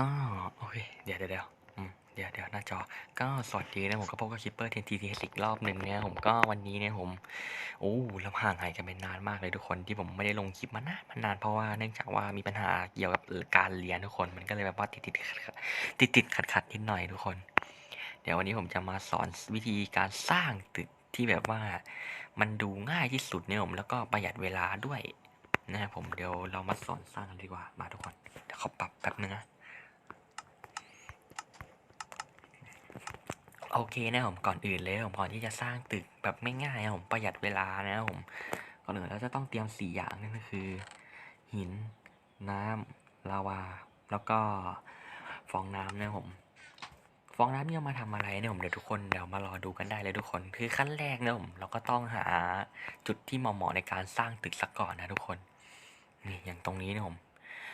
ก็โอเคเดี๋ยวเดี๋ยวเดี๋ยวเดี๋ยวเดี๋ยวหน้าจอ ก็สวัสดีนะผมก็พบกับคิปเปอร์เทนทีทีอีกรอบหนึ่งเนี่ยผมก็วันนี้เนี่ยผมโอ้เราห่างหายกันไปนานมากเลยทุกคนที่ผมไม่ได้ลงคลิปมานานมานานเพราะว่าเนื่องจากว่ามีปัญหาเกี่ยวกับการเรียนทุกคนมันก็เลยแบบว่าติดติดขัดติดติดขัดขัดนิดหน่อยทุกคน เดี๋ยววันนี้ผมจะมาสอนวิธีการสร้างตึกที่แบบว่ามันดูง่ายที่สุดเนี่ยผมแล้วก็ประหยัดเวลาด้วยนะครับผมเดี๋ยวเรามาสอนสร้างกันดีกว่ามาทุกคนเดี๋ยวเขาปรับแป๊บนึงนะ โอเคนะผมก่อนอื่นเลยผมก่อนที่จะสร้างตึกแบบไม่ง่ายนะผมประหยัดเวลานะผมก่อนอื่นเราจะต้องเตรียมสี่อย่างนั่นก็คือ หิน น้ำลาวา แล้วก็ฟองน้ำนะผมฟองน้ำเนี่ยมาทำอะไรเนี่ยผมเดี๋ยวทุกคนเดี๋ยวมารอดูกันได้เลยทุกคนคือขั้นแรกนะผมเราก็ต้องหาจุดที่เหมาะๆในการสร้างตึกสักก่อนนะทุกคนนี่อย่างตรงนี้นะผม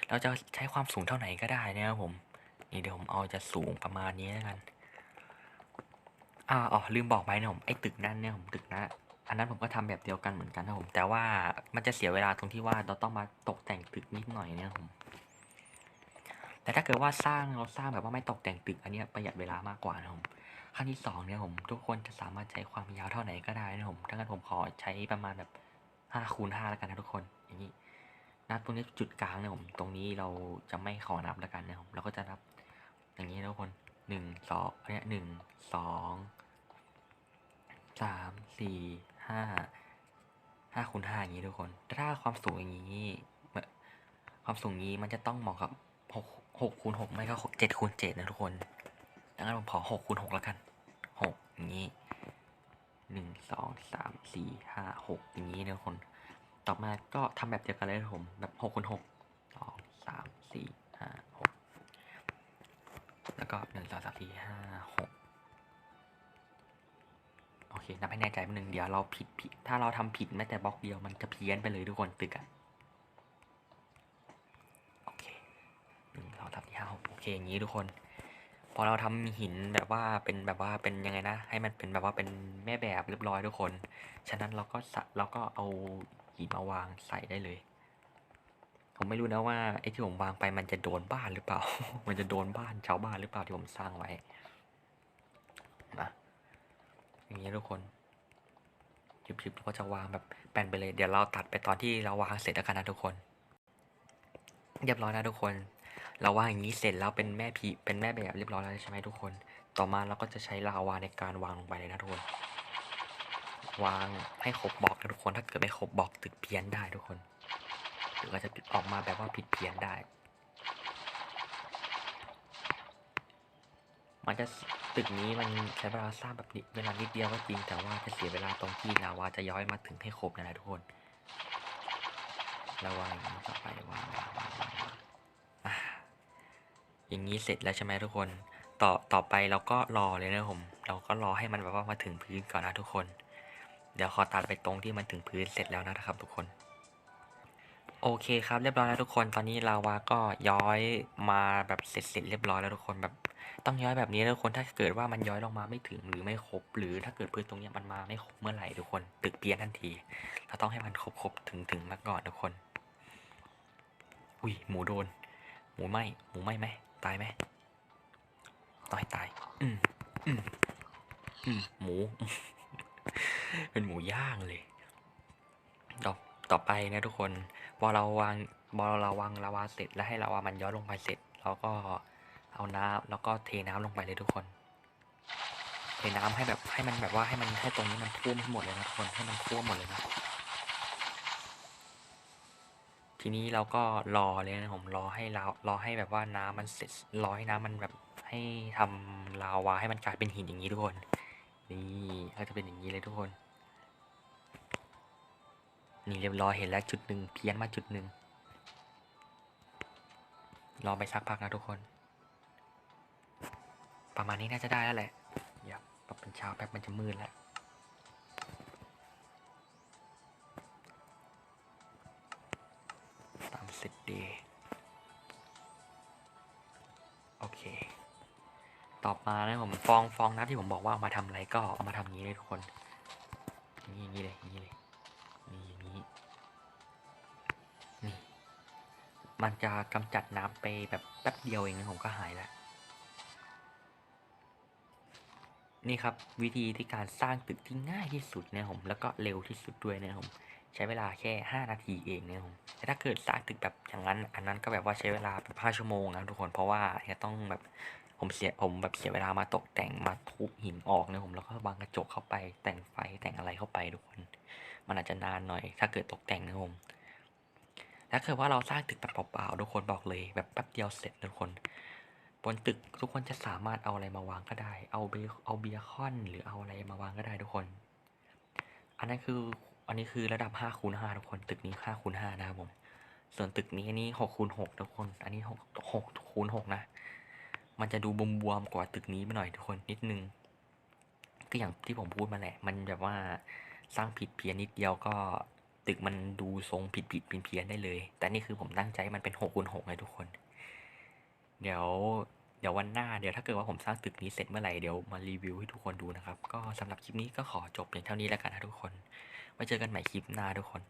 เราจะใช้ความสูงเท่าไหร่ก็ได้นะครับผม นี่เดี๋ยวผมเอาจะสูงประมาณนี้แล้วกัน อ่าอ๋อลืมบอกไปนะผมไอ้ตึกนั่นเนี่ยผมตึกนะอันนั้นผมก็ทำแบบเดียวกันเหมือนกันนะผม แต่ว่ามันจะเสียเวลาตรงที่ว่าเราต้องมาตกแต่งตึกนิดหน่อยเนี่ยผม แต่ถ้าเกิดว่าสร้างเราสร้างแบบว่าไม่ตกแต่งตึกอันนี้ประหยัดเวลามากกว่านะผมขั้นที่สองเนี่ยผม ทุกคนจะสามารถใช้ความยาวเท่าไหร่ก็ได้นะผมถ้างั้นผมขอใช้ประมาณแบบห้าคูณห้าแล้วกันนะทุกคน อย่างนี้นับตรงนี้จุดกลางเนี่ยผม ตรงนี้เราจะไม่ขอนับแล้วกันนะผมเราก็จะนับ อย่างนี้นะทุกคน หนึ่งสองอันเนี้ยหนึ่งสองสามสี่ห้าห้าคูณห้าอย่างนี้ทุกคนถ้าความสูงอย่างนี้ความสูงนี้มันจะต้องเหมาะกับหกหกคูณหกไม่ก็เจ็ดคูณเจ็ดนะทุกคนดังนั้นผมขอหกคูณหกแล้วกันหกอย่างนี้หนึ่งสองสามสี่ห้าหกอย่างนี้นะทุกคน ต่อมาก็ทำแบบเดียวกันเลยผมแบบหกคูณหกสองสามสี่ แล้วก็หนึ่งสองสามสี่ห้าหกโอเคนับให้แน่ใจหนึ่งเดี๋ยวเราผิดผิด ถ้าเราทำผิดแม้แต่บล็อกเดียวมันจะเพี้ยนไปเลยทุกคนตึกอะโอเคหนึ่งสองสามสี่ห้าหกโอเคอย่างนี้ทุกคน พอเราทำหินแบบว่าเป็นแบบว่าเป็นยังไงนะ ให้มันเป็นแบบว่าเป็นแม่แบบเรียบร้อยทุกคน ฉะนั้นเราก็สะเราก็เอาหินมาวางใส่ได้เลย ผมไม่รู้นะว่าไอ้ที่ผมวางไปมันจะโดนบ้านหรือเปล่า มันจะโดนบ้านชาวบ้านหรือเปล่าที่ผมสร้างไว้นะอย่างนี้ทุกคนชิบๆเราก็จะวางแบบแปลนไปเลย เดี๋ยวเราตัดไปตอนที่เราวางเสร็จแล้วกันนะทุกคน เรียบร้อยแล้วทุกคน เราวางอย่างนี้เสร็จแล้วเป็นแม่พีเป็นแม่แบบเรียบร้อยแล้วใช่ไหมทุกคน ต่อมาเราก็จะใช้ลาวาในการวางลงไปเลยนะทุกคน วางให้ครบบล็อกนะทุกคน ถ้าเกิดไม่ครบบล็อกตึกเพี้ยนได้ทุกคน หรืออาจจะออกมาแบบว่าผิดเพี้ยนได้ มันจะตึกนี้มันใช้เวลาสร้างแบบนิดเวลานิดเดียวก็จริง แต่ว่าจะเสียเวลาตรงที่ลาวาจะย้อยมาถึงให้ครบนั่นแหละทุกคนระวางอย่าต่อไปวาวางวางวางวางอะอย่างนี้เสร็จแล้วใช่ไหมทุกคน ต่อต่อไปเราก็รอเลยนะผม เราก็รอให้มันแบบว่ามาถึงพื้นก่อนนะทุกคน เดี๋ยวขอตัดไปตรงที่มันถึงพื้นเสร็จแล้วนะครับทุกคน โอเคครับเรียบร้อยแล้วทุกคนตอนนี้ลาวาก็ย้อยมาแบบเสร็จเสร็จเรียบร้อยแล้วทุกคนแบบต้องย้อยแบบนี้นะทุกคนถ้าเกิดว่ามันย้อยลงมาไม่ถึงหรือไม่ครบ หรือถ้าเกิดพื้นตรงนี้มันมาไม่ครบเมื่อไหร่ทุกคนตึกเพี้ยนทันทีเราต้องให้มันครบครบถึงถึงมาก่อนทุกคน อุ้ยหมูโดน หมูไหมหมูไหมไหมตายไหมต้องให้ตายอืมอืมอืมหมู เป็นหมูย่างเลยต่อ ต่อไปนะทุกคนพอเราวางพอเราวางลาวาเสร็จแล้วให้ลาวามันย้อนลงไปเสร็จเราก็เอาน้ำแล้วก็เทน้ำลงไปเลยทุกคน เทน้ำให้แบบให้มันแบบว่าให้มันให้ตรงนี้มันท่วมให้หมดเลยนะทุกคนให้มันท่วมหมดเลยนะทีนี้เราก็รอเลยนะผมรอให้ลาวรอให้แบบว่าน้ำมันเสร็จรอให้น้ำมันแบบให้ทำลาวาให้มันกลายเป็นหินอย่างนี้ทุกคน นี่ก็จะเป็นอย่างนี้เลยทุกคน นี่เรียบร้อยเห็นแล้วจุดหนึ่งเพี้ยนมาจุดหนึ่งรอไปสักพักนะทุกคน ประมาณนี้น่าจะได้แล้วแหละอย่าปรับเป็นเช้าแป๊บมันจะมืดแล้วตามเสร็จดีโอเค ต่อมานะผมฟองฟองน้ำที่ผมบอกว่ามาทำอะไรก็เอามาทำงนี้เลยทุกคนงนี้อย่างนี้เลยอย่างนี้เลย นี่อย่างนี้นี่มันจะกำจัดน้ำไปแบบแป๊บเดียวเองนะผมก็หายแล้ว นี่ครับวิธีที่การสร้างตึกที่ง่ายที่สุดนะผมแล้วก็เร็วที่สุดด้วยนะผมใช้เวลาแค่ 5 นาทีเองนะผมแต่ถ้าเกิดสร้างตึกแบบอย่างนั้น อันนั้นก็แบบว่าใช้เวลาแบบ5ชั่วโมงนะทุกคนเพราะว่าจะต้องแบบผมเสียผมแบบเสียเวลามาตกแต่งมาทุบหินออกนะผมแล้วก็วางกระจกเข้าไปแต่งไฟแต่งอะไรเข้าไปทุกคน มันอาจจะนานหน่อย ถ้าเกิดตกแต่งนะผมถ้าเกิดว่าเราสร้างตึกแบบเปล่าๆทุกคนบอกเลยแบบแป๊บเดียวเสร็จทุกคน บนตึกทุกคนจะสามารถเอาอะไรมาวางก็ได้ เอาเบเอาเบียคอน หรือเอาอะไรมาวางก็ได้ทุกคน อันนั้นคืออันนี้คือระดับ5คูณ5ทุกคน ตึกนี้5คูณ5นะครับผม ส่วนตึกนี้อันนี้6คูณ6ทุกคน อันนี้6 6คูณ6นะ มันจะดูบวมๆกว่าตึกนี้ไปหน่อยทุกคนนิดนึง ก็อย่างที่ผมพูดมาแหละ มันแบบว่า สร้างผิดเพี้ยนนิดเดียวก็ตึกมันดูทรงผิดผิดเพี้ยนๆได้เลย แต่นี่คือผมตั้งใจมันเป็น6คูณ6เลยทุกคน เดี๋ยวเดี๋ยววันหน้าเดี๋ยวถ้าเกิดว่าผมสร้างตึกนี้เสร็จเมื่อไหร่เดี๋ยวมารีวิวให้ทุกคนดูนะครับ ก็สำหรับคลิปนี้ก็ขอจบเพียงเท่านี้แล้วกันนะทุกคนไว้เจอกันใหม่คลิปหน้าทุกคน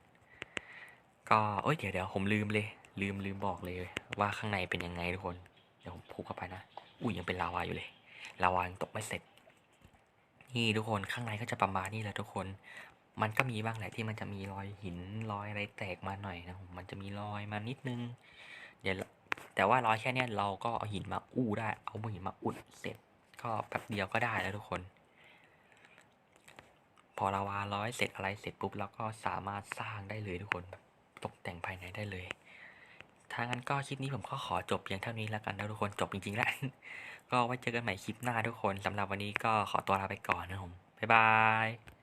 ก็เอ้ยเดี๋ยวเดี๋ยวผมลืมเลย ลืมลืมบอกเลย ว่าข้างในเป็นยังไงทุกคน เดี๋ยวผมพูเข้าไปนะ อุ้ยยังเป็นลาวาอยู่เลยลาวายังตกไม่เสร็จ นี่ทุกคนข้างในก็จะประมาณนี้แหละทุกคน มันก็มีบ้างแหละที่มันจะมีรอยหินรอยอะไรแตกมาหน่อยนะผมมันจะมีรอยมานิดนึง เดี๋ยวแต่ว่ารอยแค่เนี้ยเราก็เอาหินมาอู้ได้ เอาหินมาอุดเสร็จ ก็แป๊บเดียวก็ได้แล้วทุกคน พอลาวาร้อยเสร็จอะไรเสร็จปุ๊บเราก็สามารถสร้างได้เลยทุกคนตกแต่งภายในได้เลย ถ้างั้นก็คลิปนี้ผมก็ขอจบเพียงเท่านี้แล้วกันนะทุกคนจบจริงๆแล้วก็ไว้เจอกันใหม่คลิปหน้าทุกคนสำหรับวันนี้ก็ขอตัวลาไปก่อนนะผมบ๊ายบาย